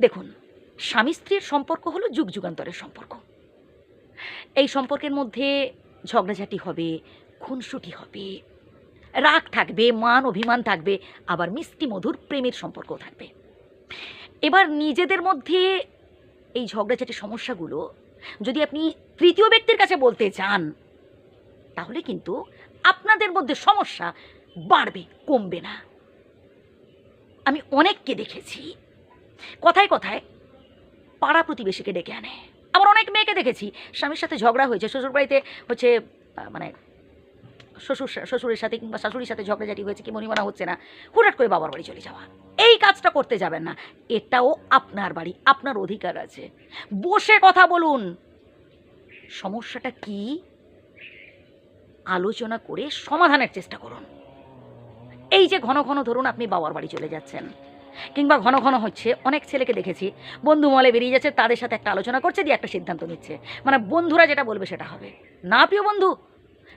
দেখুন, স্বামী স্ত্রীর সম্পর্ক হলো যুগ যুগান্তরের সম্পর্ক। এই সম্পর্কের মধ্যে ঝগড়াঝাটি হবে, খুনসুটি হবে, রাগ থাকবে, মান অভিমান থাকবে, আবার মিষ্টি মধুর প্রেমের সম্পর্কও থাকবে। এবার নিজেদের মধ্যে এই ঝগড়াঝাটি সমস্যাগুলো যদি আপনি তৃতীয় ব্যক্তির কাছে বলতে চান, তাহলে কিন্তু আপনাদের মধ্যে সমস্যা বাড়বে, কমবে না। আমি অনেককে দেখেছি কথায় কথায় পাড়া প্রতিবেশীকে ডেকে আনে। আবার অনেক মেয়েকে দেখেছি। স্বামীর সাথে ঝগড়া হয়েছে। শ্বশুরবাড়িতে হচ্ছে মানে শ্বশুর শ্বশুরের সাথে কিংবা শাশুড়ির সাথে ঝগড়াঝাটি হয়েছে কি মনিমানা হচ্ছে না, হুটহাট করে বাবার বাড়ি চলে যাওয়া। এই কাজটা করতে যাবেন না। এটাও আপনার বাড়ি, আপনার অধিকার আছে। বসে কথা বলুন। সমস্যাটা কি? আলোচনা করে সমাধানের চেষ্টা করুন। এই যে ঘন ঘন ধরুন আপনি বাবার বাড়ি চলে যাচ্ছেন। কিংবা ঘন ঘন হচ্ছে, অনেক ছেলেকে দেখেছি, বন্ধু মলে বেরিয়ে যাচ্ছে, তাদের সাথে একটা আলোচনা করছে, দিয়ে একটা সিদ্ধান্ত নিচ্ছে। মানে বন্ধুরা যেটা বলবে সেটা হবে। না, প্রিয় বন্ধু,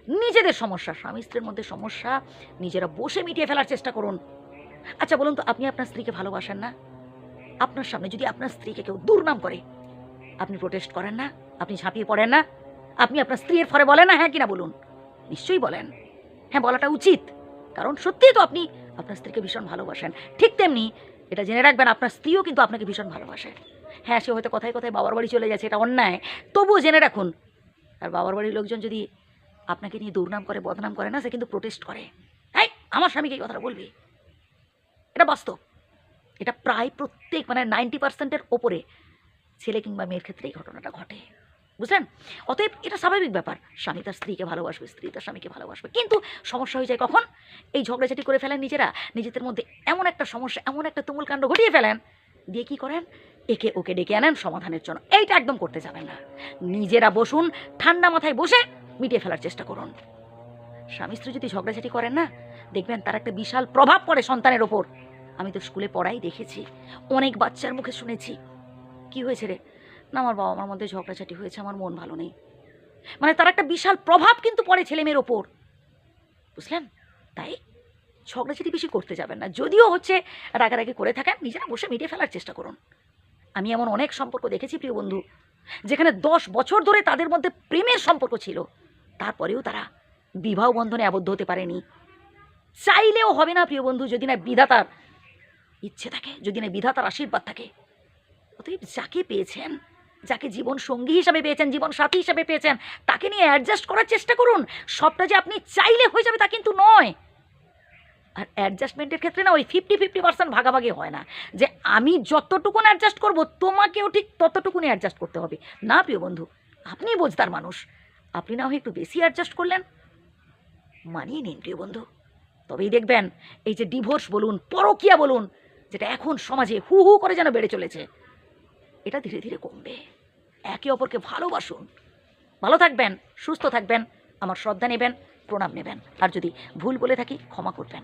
নিজেদের সমস্যা, স্বামী স্ত্রীর মধ্যে সমস্যা, নিজেরা বসে মিটিয়ে ফেলার চেষ্টা করুন। আচ্ছা বলুন তো, আপনি আপনার স্ত্রীকে ভালোবাসেন না? আপনার সামনে যদি আপনার স্ত্রীকে কেউ দুর্নাম করে, আপনি প্রোটেস্ট করেন না? আপনি ঝাঁপিয়ে পড়েন না? আপনি আপনার স্ত্রীর ফরে বলেন না হ্যাঁ কিনা বলুন? নিশ্চয়ই বলেন। হ্যাঁ বলাটা উচিত। কারণ সত্যিই তো আপনি আপনার স্ত্রীকে ভীষণ ভালোবাসেন। ঠিক তেমনি এটা জেনে রাখবেন, আপনার স্ত্রীও কিন্তু আপনাকে ভীষণ ভালোবাসে। হ্যাঁ সে হয়তো কথায় কথায় বাবার বাড়ি চলে যাচ্ছে এটা অন্যায়। তবুও জেনে রাখুন, আর বাবার বাড়ির লোকজন যদি আপনাকে নিয়ে দুর্নাম করে, বদনাম করে না, সে কিন্তু প্রোটেস্ট করে। এই, আমার স্বামীকে এই কথাটা বলবি? এটা বাস্তব। এটা প্রায় প্রত্যেক মানে নাইনটি পার্সেন্টের ওপরে ছেলে কিংবা মেয়ের ক্ষেত্রে এই ঘটনাটা ঘটে। বুঝলেন? অতএব এটা স্বাভাবিক ব্যাপার। স্বামী তার স্ত্রীকে ভালোবাসবে, স্ত্রী তার স্বামীকে ভালোবাসবে। কিন্তু সমস্যা হয়ে যায় কখন? এই ঝগড়াঝাটি করে ফেলেন নিজেরা। নিজেদের মধ্যে এমন একটা সমস্যা, এমন একটা তুমুল কাণ্ড ঘটিয়ে ফেলেন। দিয়ে কী করেন? একে ওকে ডেকে আনেন সমাধানের জন্য। এইটা একদম করতে যাবেন না। নিজেরা বসুন, ঠান্ডা মাথায় বসে মিটিয়ে ফেলার চেষ্টা করুন। স্বামী স্ত্রী যদি ঝগড়াঝাটি করেন না, দেখবেন তার একটা বিশাল প্রভাব পড়ে সন্তানের ওপর। আমি তো স্কুলে পড়াই দেখেছি, অনেক বাচ্চার মুখে শুনেছি। কি হয়েছে রে? না, আমার বাবা মার মধ্যে ঝগড়াঝাটি হয়েছে, আমার মন ভালো নেই। মানে তার একটা বিশাল প্রভাব কিন্তু পড়ে ছেলে মেয়ের ওপর। বুঝলেন? তাই ঝগড়াঝাটি বেশি করতে যাবেন না। যদিও হচ্ছে রাগারাগি করে থাকেন, নিজেরা বসে মিটিয়ে ফেলার চেষ্টা করুন। আমি এমন অনেক সম্পর্ক দেখেছি, প্রিয় বন্ধু, যেখানে দশ বছর ধরে তাদের মধ্যে প্রেমের সম্পর্ক ছিল। তারপরেও তারা বিবাহ বন্ধনে আবদ্ধ হতে পারেনি। চাইলেও হবে না, প্রিয় বন্ধু, যদি না বিধাতার ইচ্ছে থাকে, যদি না বিধাতার আশীর্বাদ থাকে। অতএব যাকে পেয়েছেন যাকে জীবন সঙ্গী হিসাবে পেয়েছেন, জীবন সাথী হিসাবে পেয়েছেন, তাকে নিয়ে অ্যাডজাস্ট করার চেষ্টা করুন। সবটা যে আপনি চাইলে হয়ে যাবে তা কিন্তু নয়। আর অ্যাডজাস্টমেন্টের ক্ষেত্রে না ওই ফিফটি ফিফটি পার্সেন্ট ভাগাভাগি হয় না। যে আমি যতটুকুন অ্যাডজাস্ট করব, তোমাকেও ঠিক ততটুকুনি অ্যাডজাস্ট করতে হবে। না, প্রিয় বন্ধু, আপনি বোঝদার মানুষ। আপনি না হয় একটু বেশি অ্যাডজাস্ট করলেন, মানিয়ে নিন, প্রিয় বন্ধু। তবেই দেখবেন, এই যে ডিভোর্স বলুন, পরকিয়া বলুন, যেটা এখন সমাজে হু হু করে যেন বেড়ে চলেছে এটা ধীরে ধীরে কমবে। একে অপরকে ভালোবাসুন। ভালো থাকবেন, সুস্থ থাকবেন, আমার শ্রদ্ধা নেবেন, প্রণাম নেবেন। আর যদি ভুল বলে থাকি, ক্ষমা করবেন।